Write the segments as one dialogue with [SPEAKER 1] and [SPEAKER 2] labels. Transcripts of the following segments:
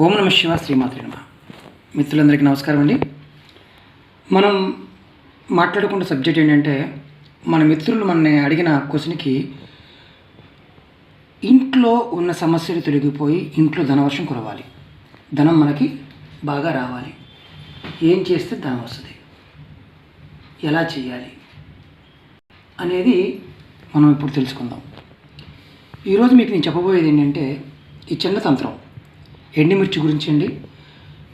[SPEAKER 1] ఓం నమ శివ శ్రీమాత్రి నమ. మిత్రులందరికీ నమస్కారం అండి. మనం మాట్లాడుకున్న సబ్జెక్ట్ ఏంటంటే మన మిత్రులు మనని అడిగిన క్వశ్చన్కి ఇంట్లో ఉన్న సమస్యలు తొలగిపోయి ఇంట్లో ధనవర్షం కురవాలి. ధనం మనకి బాగా రావాలి. ఏం చేస్తే ధనం వస్తుంది? ఎలా చేయాలి? అనేది మనం ఇప్పుడు తెలుసుకుందాం. ఈరోజు మీకు నేను చెప్పబోయేది ఏంటంటే ఈ చిన్న తంత్రం ఎండిమిర్చి గురించి అండి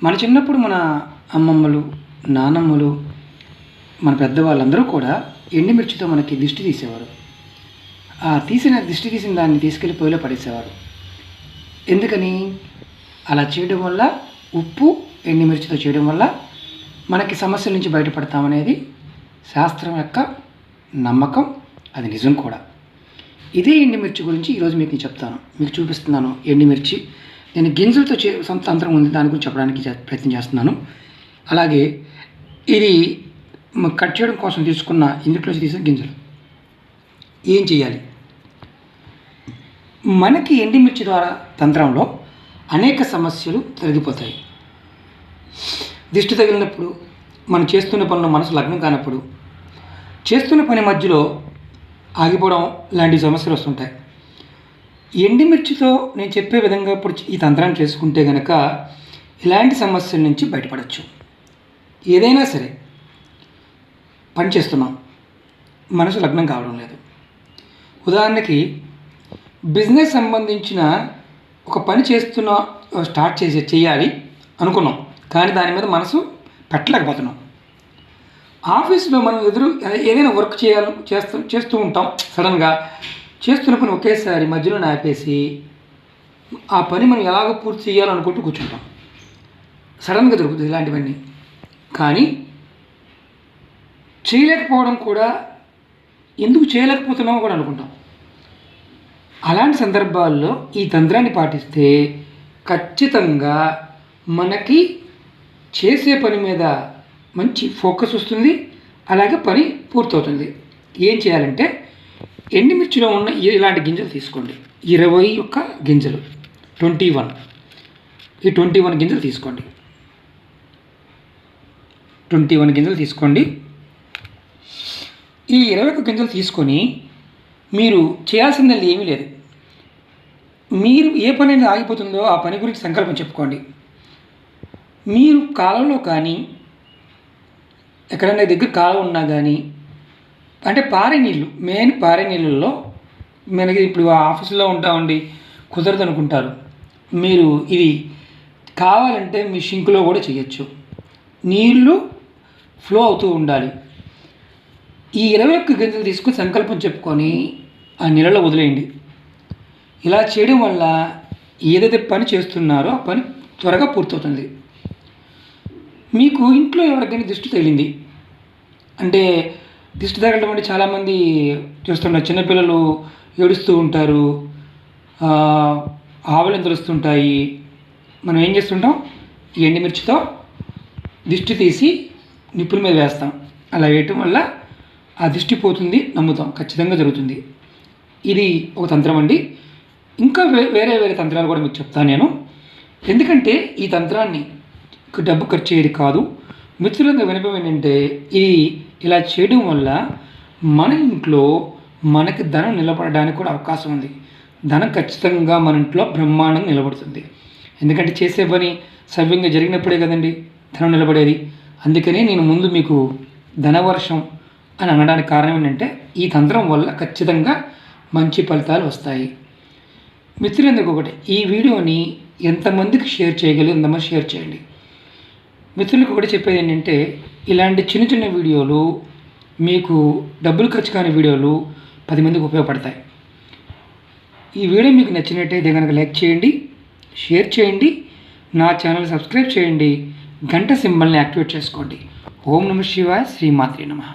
[SPEAKER 1] మన చిన్నప్పుడు మన అమ్మమ్మలు నానమ్మలు మన పెద్దవాళ్ళందరూ కూడా ఎండిమిర్చితో మనకి దిష్టి తీసేవారు. ఆ తీసిన దిష్టి తీసిన దాన్ని తీసుకెళ్ళి పొయ్యిలో పడేసేవారు. ఎందుకని? అలా చేయడం వల్ల ఉప్పు ఎండిమిర్చితో చేయడం వల్ల మనకి సమస్యల నుంచి బయటపడతామనేది శాస్త్రం యొక్క నమ్మకం. అది నిజం కూడా. ఇదే ఎండుమిర్చి గురించి ఈరోజు మీకు నేను చెప్తాను. మీకు చూపిస్తున్నాను ఎండుమిర్చి. నేను గింజలతో చే సొంత తంత్రం ఉంది దాని గురించి చెప్పడానికి ప్రయత్నం చేస్తున్నాను. అలాగే ఇది కట్ చేయడం కోసం తీసుకున్న ఇందులోంచి తీసిన గింజలు. ఏం చేయాలి? మనకి ఎండిమిర్చి ద్వారా తంత్రంలో అనేక సమస్యలు తొలగిపోతాయి. దిష్టి తగిలినప్పుడు మనం చేస్తున్న పనిలో మనసు లగ్నం కానప్పుడు చేస్తున్న పని మధ్యలో ఆగిపోవడం లాంటి సమస్యలు వస్తుంటాయి. ఎండిమిర్చితో నేను చెప్పే విధంగా ఇప్పుడు ఈ తంత్రాన్ని చేసుకుంటే కనుక ఇలాంటి సమస్యల నుంచి బయటపడవచ్చు ఏదైనా సరే పని చేస్తున్నాం. మనసు లగ్నం కావడం లేదు. ఉదాహరణకి బిజినెస్ సంబంధించిన ఒక పని చేస్తున్న స్టార్ట్ చేసి చేయాలి అనుకున్నాం. కానీ దాని మీద మనసు పెట్టలేకపోతున్నాం. ఆఫీస్లో మనం ఎదురు ఏదైనా వర్క్ చేయాలి చేస్తూ చేస్తూ ఉంటాం. సడన్గా చేస్తున్న పని ఒకేసారి మధ్యలో ఆపేసి ఆ పని మనం ఎలాగో పూర్తి చేయాలనుకుంటూ కూర్చుంటాం. సడన్గా దొరుకుతుంది ఇలాంటివన్నీ. కానీ చేయలేకపోవడం కూడా ఎందుకు చేయలేకపోతున్నామో కూడా అనుకుంటాం. అలాంటి సందర్భాల్లో ఈ తంత్రాన్ని పాటిస్తే ఖచ్చితంగా మనకి చేసే పని మీద మంచి ఫోకస్ వస్తుంది అలాగే పని పూర్తవుతుంది. ఏం చేయాలంటే ఎండుమిర్చిలో ఉన్న ఇలాంటి గింజలు తీసుకోండి. ఇరవై యొక్క గింజలు. Twenty one. ఈ ట్వంటీ వన్ గింజలు తీసుకోండి. ట్వంటీ వన్ గింజలు తీసుకోండి. ఈ ఇరవై ఒక్క గింజలు తీసుకొని మీరు చేయాల్సింది ఏమీ లేదు. మీరు ఏ పని అనేది ఆగిపోతుందో ఆ పని గురించి సంకల్పం చెప్పుకోండి. మీరు కాలంలో కానీ ఎక్కడైనా దగ్గర కాలం ఉన్నా కానీ అంటే పారే నీళ్ళు మెయిన్ పారే నీళ్ళల్లో మనకి ఇప్పుడు ఆఫీసులో ఉంటామండి కుదరదు అనుకుంటారు మీరు ఇది కావాలంటే మీ షింక్లో కూడా చేయొచ్చు నీళ్ళు ఫ్లో అవుతూ ఉండాలి. ఈ ఇరవై ఒక్క గింజలు తీసుకుని సంకల్పం చెప్పుకొని ఆ నీళ్ళలో వదిలేయండి. ఇలా చేయడం వల్ల ఏదైతే పని చేస్తున్నారో ఆ పని త్వరగా పూర్తవుతుంది. మీకు ఇంట్లో ఎవరికైనా దిష్టి తగిలింది. అంటే దిష్టి తగలడం అంటే చాలామంది చూస్తుంటారు. చిన్నపిల్లలు ఏడుస్తూ ఉంటారు. ఆ, తెలుస్తుంటాయి. మనం ఏం చేస్తుంటాం? ఈ ఎండుమిర్చితో దిష్టి తీసి నిప్పుల మీద వేస్తాం. అలా వేయటం వల్ల ఆ దిష్టి పోతుంది నమ్ముతాం. ఖచ్చితంగా జరుగుతుంది. ఇది ఒక తంత్రం అండి. ఇంకా వే- వేరే వేరే తంత్రాలు కూడా మీకు చెప్తాను నేను. ఎందుకంటే ఈ తంత్రాన్ని డబ్బు ఖర్చు అయ్యేది కాదు. మిత్రులంగా వినపం ఏంటంటే ఇది ఇలా చేయడం వల్ల మన ఇంట్లో మనకి ధనం నిలబడడానికి కూడా అవకాశం ఉంది. ధనం ఖచ్చితంగా మన ఇంట్లో బ్రహ్మాండంగా నిలబడుతుంది. ఎందుకంటే చేసే పని సవ్యంగా జరిగినప్పుడే కదండి ధనం నిలబడేది. అందుకనే నేను ముందు మీకు ధనవర్షం అని అనడానికి కారణం ఏంటంటే ఈ తంత్రం వల్ల ఖచ్చితంగా మంచి ఫలితాలు వస్తాయి. మిత్రులందరికీ ఒకటి ఈ వీడియోని ఎంతమందికి షేర్ చేయగలిగి ఎంతమంది షేర్ చేయండి. మిత్రులకు ఒకటి చెప్పేది ఏంటంటే ఇలాంటి చిన్న చిన్న వీడియోలు మీకు డబ్బులు ఖర్చు కాని వీడియోలు పది మందికి ఉపయోగపడతాయి. ఈ వీడియో మీకు నచ్చినట్టయితే కనుక లైక్ చేయండి షేర్ చేయండి నా ఛానల్ సబ్స్క్రైబ్ చేయండి గంట సింబల్ని యాక్టివేట్ చేసుకోండి. ఓం నమ శివాయ శ్రీమాత్రి నమః.